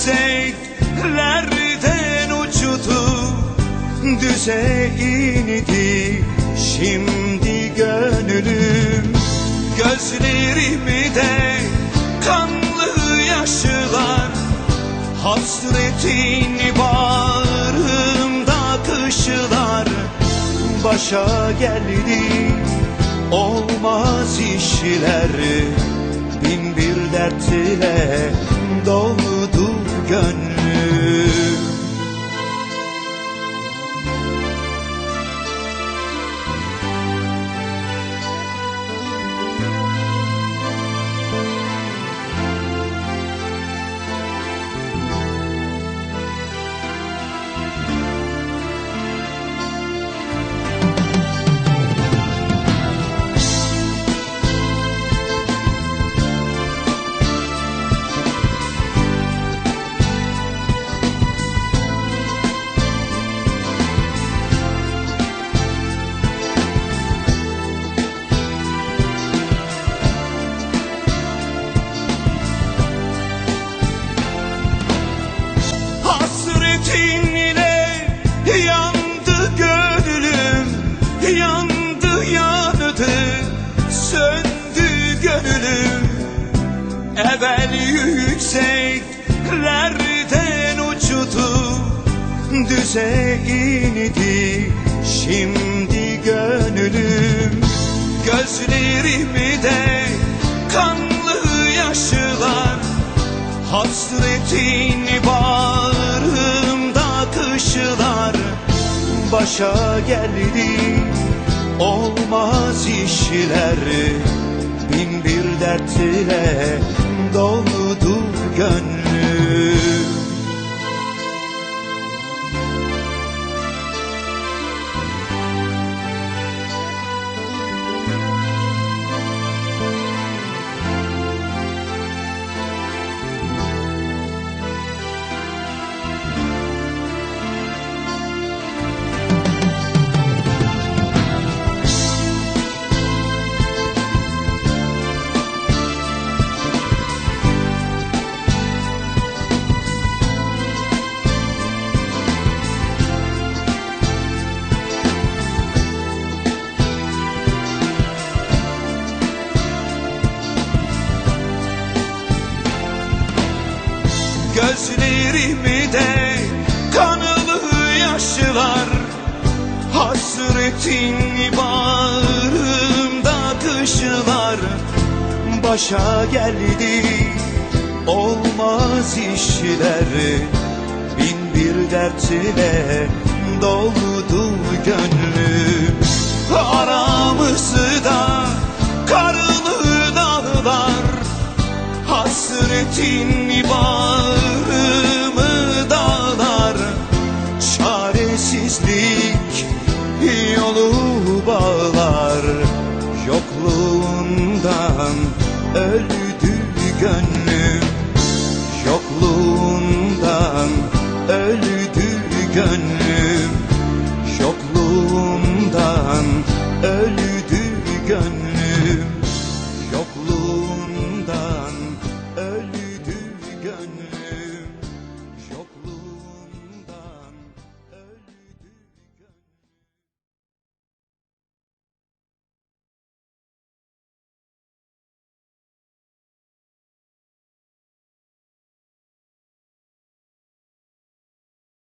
yükseklerden uçtu Düze indi şimdi gönlüm. Gözlerimi de kanlı yaşlar Hasretin bağrımda kışlar Başa geldi olmaz işler. Bin bir dertle doldu gönlüm Düze indi şimdi gönlüm Gözlerimi de kanlı yaşlar. Hasretin bağrımda kışlar. Başa geldi olmaz işler. Bin bir dertle doldu gönlüm Gözlerimi de kanlı yaşlar Hasretin bağrımda kışlar Başa geldi olmaz işler. Bin bir dertle doldu gönlüm. Aramızda karlı dağlar. Hasretin bağrımı gönlüm